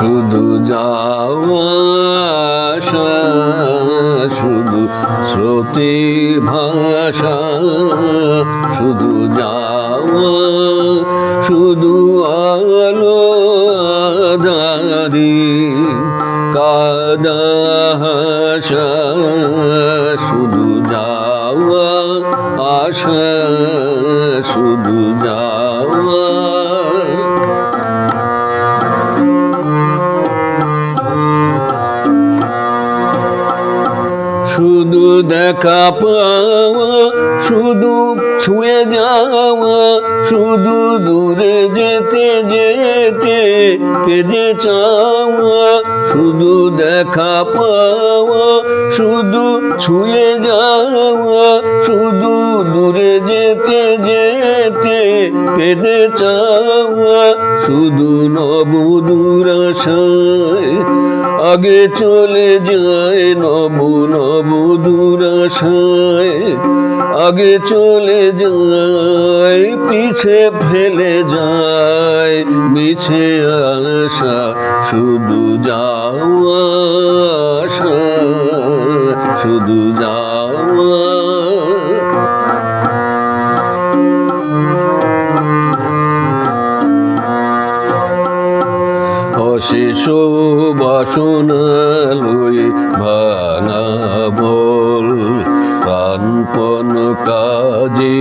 শুধু যাওয়া শুধু স্রোতে ভাষা, শুধু যাওয়া শুধু আলো হাসা, শুধু যাওয়া আশা, শুধু যাওয়া শুধু দেখা পাওয়া, শুধু ছুঁয়ে যাওয়া, শুধু দূরে যেতে যেতে পেজে চাওয়া, শুধু দেখা পাওয়া, শুধু ছুঁয়ে যাওয়া, শুধু দূরে যেতে যেতে কেঁদে চাওয়া শুধু নবদূর আগে চলে যায় নব নব দুরাশায় আগে চলে যায়, পিছে ফেলে যায়, মিছে আশা শুধু যাওয়া শুধু যাওয়া অশেষ বাসনা লই ভাঙা বল। প্রাণপণ কাজে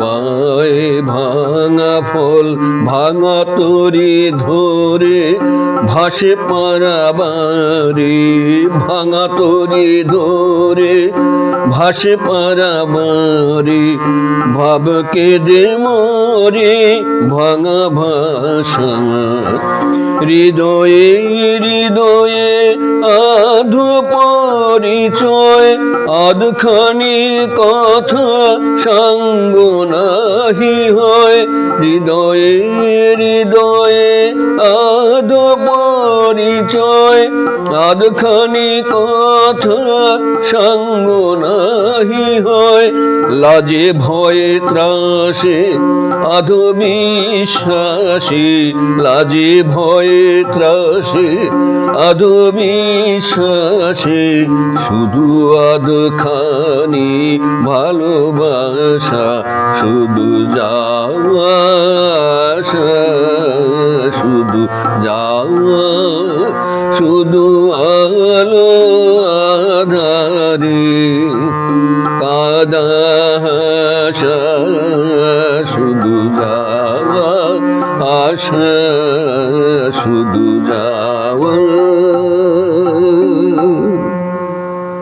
পায় ভাঙা ফল, ভাঙা তরি ধরে ভাসে পারাবারে ভাঙা তরি ধরে ভাসে পারাবারে ভাবকে দে মরে ভাঙা ভাষা। হৃদয়ে হৃদয়ে আধু পরিচয় আধখানি কথা সঙ্গ নাহি হয়। হৃদয়ে হৃদয়ে পরিচয় কথা সঙ্গ নাহি হয়। লাজে ভয়ে ত্রাসে আধ বিশ্বাসী, লাজে ভয়ে ত্রাসে আধ বিশ্বাসে, শুধু আধখানি ভালোবাসা, শুধু যাওয়া শুধু যাওয়া শুধু আলো আধারে কাদা শুধু যাওয়া আশা শুধু যাওয়া।